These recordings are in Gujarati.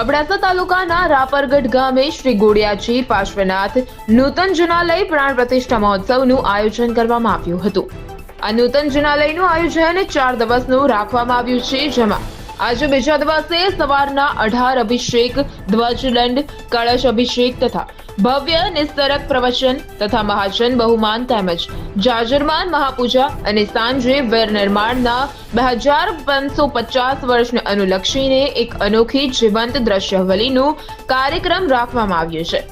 અબડાસા તાલુકાના રાપરગઢ ગામે શ્રી ગોડિયાજી પાર્શ્વનાથ નૂતન જુનાલય પ્રાણ પ્રતિષ્ઠા મહોત્સવનું આયોજન કરવામાં આવ્યું હતું. આ નૂતન જુનાલયનું આયોજન ચાર દિવસનું રાખવામાં આવ્યું છે, જેમાં આજે બીજા દિવસે સવારના અઢાર અભિષેક ધ્વજદંડ કળશ અભિષેક તથા ભવ્ય નિસ્તરક પ્રવચન તથા મહાજન બહુમાન તેમજ જાજરમાન મહાપૂજા અને સાંજે વેર નિર્માણના બે હજાર પાંચસો પચાસ વર્ષને અનુલક્ષીને એક અનોખી જીવંત દ્રશ્યવલીનું કાર્યક્રમ રાખવામાં આવ્યો છે.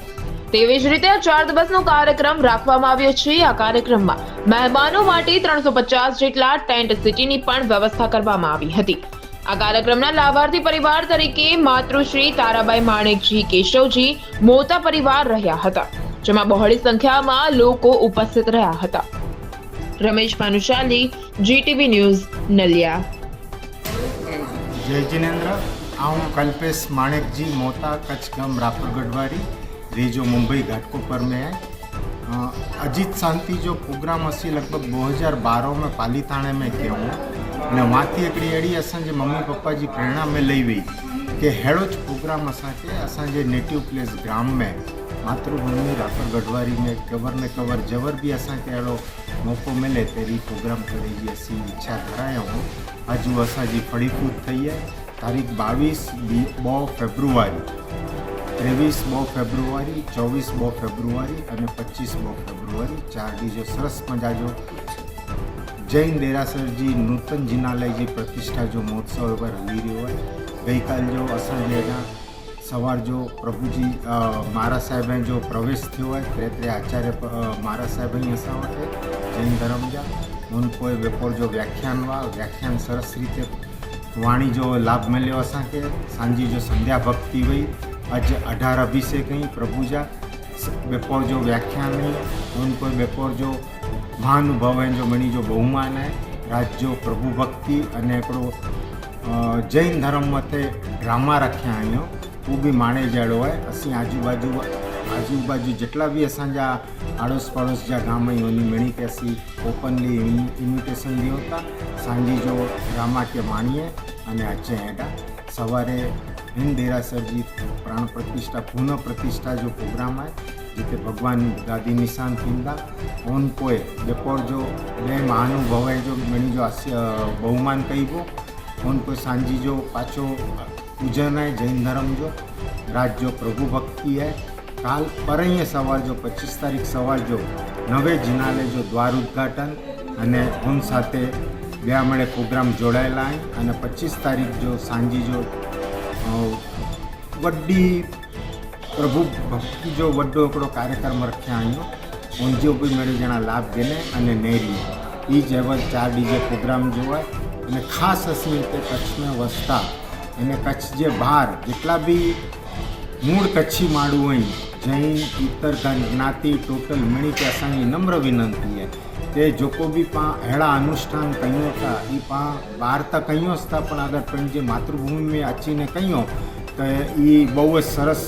તેવી જ રીતે આ ચાર દિવસનો કાર્યક્રમ રાખવામાં આવ્યો છે. આ કાર્યક્રમમાં મહેમાનો માટે ત્રણસો પચાસ જેટલા ટેન્ટ સિટીની પણ વ્યવસ્થા કરવામાં આવી હતી. આ કાર્યક્રમના લાભાર્થી પરિવાર તરીકે માતૃશ્રી તારાબાઈ માણેકજી કેશવજી મોતા પરિવાર રહ્યા હતા જેમાં બહોળી સંખ્યામાં લોકો ઉપસ્થિત રહ્યા હતા રમેશ ભાનુશાલી જીટીવી ન્યૂઝ નલિયા જય જિનેન્દ્ર આ હું कल्पेश माणेक जी मोता कच्छ गम रापर गढ़वारी रेजो मुंबई घाटकोपर में है अ, अजीत शांति जो प्रोग्राम असी लगभग 2012 में पालीताणे में कयो ने वांथी हिकिड़ी अहिड़ी असांजे मम्मी पप्पा जी प्रेरणा में लई वई कि अहिड़ो ज प्रोग्राम असांखे असांजे नेटिव प्लेस ग्राम में मातृभूमि रापर गढ़वारी में कवर ने कवर जवर बि असांखे अहिड़ो मौक़ो मिले तहिड़ी प्रोग्राम करे जी असीं इच्छा धराया हूँ हजू असांजी फड़ीफूट થઈ है તારીખ બાવીસ બ ફેબ્રુઆરી ત્રેવીસ બ ફેબ્રુઆરી ચોવીસ બ ફેબ્રુઆરી અને પચીસ બ ફેબ્રુઆરી ચાર બીજો સરસ મજાજો જૈન દેરાસરજી નૂતન જિનાલયજી પ્રતિષ્ઠા જો મહોત્સવ પર હલી રહ્યો હોય, ગઈકાલ જો અસાંજેના સવાર જો પ્રભુજી મારા સાહેબે જો પ્રવેશ થયો હોય ત્યારે તે આચાર્ય મારા સાહેબ અહીં હસાવટ જૈન ધર્મજા હું કોઈ વેપોર જો વ્યાખ્યાન વા, વ્યાખ્યાન સરસ રીતે વાણી જો લાભ મળ્યો અસાંકે સાંજી જો સંધ્યા ભક્તિ હોય આજે અઢાર અભિષેક અહીં પ્રભુજા વેપોર જો વ્યાખ્યાન નહીં હું કોઈ વેપોર જો बपोर जो महानुभव आहिनि जो मणी जो बहुमान आहे रात जो प्रभु भक्ति अने हिकिड़ो अ, जैन धर्म मथे ड्रामा रखिया आहियूं उहो बि माणे जहिड़ो आहे असीं आजू बाजू आजू बाजू जेतिरा बि असांजा आड़ोस पड़ोस जा गाम आहियूं उन मणी खे असीं ओपनली ઇન્વિટેશન ॾियूं था सांझी जो ड्रामा के माणीए અને અચે હેઠા સવારે હિન્દ દેરાસરજી પ્રાણ પ્રતિષ્ઠા પુનઃ પ્રતિષ્ઠા જો પ્રોગ્રામ आहे जिते भगवान गादी निशान थींदा उन पोइ बपोर जो ॿिए महानुभव जो मणी जो अस्य बहुमान कइबो उन पोइ सांझी जो पाछो पूजन आहे जैन धर्म जो रात जो प्रभु भक्ति आहे કાલ પરહીએ સવાર જો પચીસ તારીખ સવાર જો નવે જિનાલે જો દ્વાર ઉદ્ઘાટન અને હું સાથે બે મળે પ્રોગ્રામ જોડાયેલા અહીં અને પચીસ તારીખ જો સાંજી જો વડ્ડી પ્રભુ ભક્તિ જો વડો એકડો કાર્યક્રમ રખ્યા અહીંયા ઊંઝે ઊભી મેળે જણા લાભ દેને અને નેરી. એ જ એવા ચાર ડીજે પ્રોગ્રામ જોવાય. અને ખાસ હશે તે કચ્છને વસતા. એને કચ્છ જે બહાર જેટલા બી મૂળ કચ્છી માડું હોય, જૈન ઇતર જ્ઞાતિ, ટોટલ મણી કે અસાંજી નમ્ર વિનંતી છે કે જોકો બી પા અહેડા અનુષ્ઠાન કહ્યું હતા એ પા બહાર તો કહ્યું હતા પણ અગર પંજે માતૃભૂમિ મેં અચીને કહ્યું તો એ બહુ જ સરસ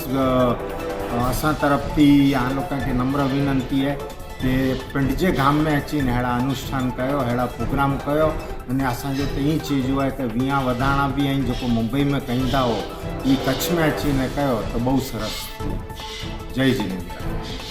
અસાં તરફથી આ લોકોને નમ્ર વિનંતી હે કે પિંડજે ગામ में अची अहिड़ा अनुष्ठान कयो अहिड़ा प्रोग्राम कयो अने असांजो त ईअं चीज आहे त विया वधाणा बि आहिनि जेको मुंबई में कंदा हो એ કચ્છમાં અચીને કયો, તો બહુ સરસ. જય જીનેન્દ્ર.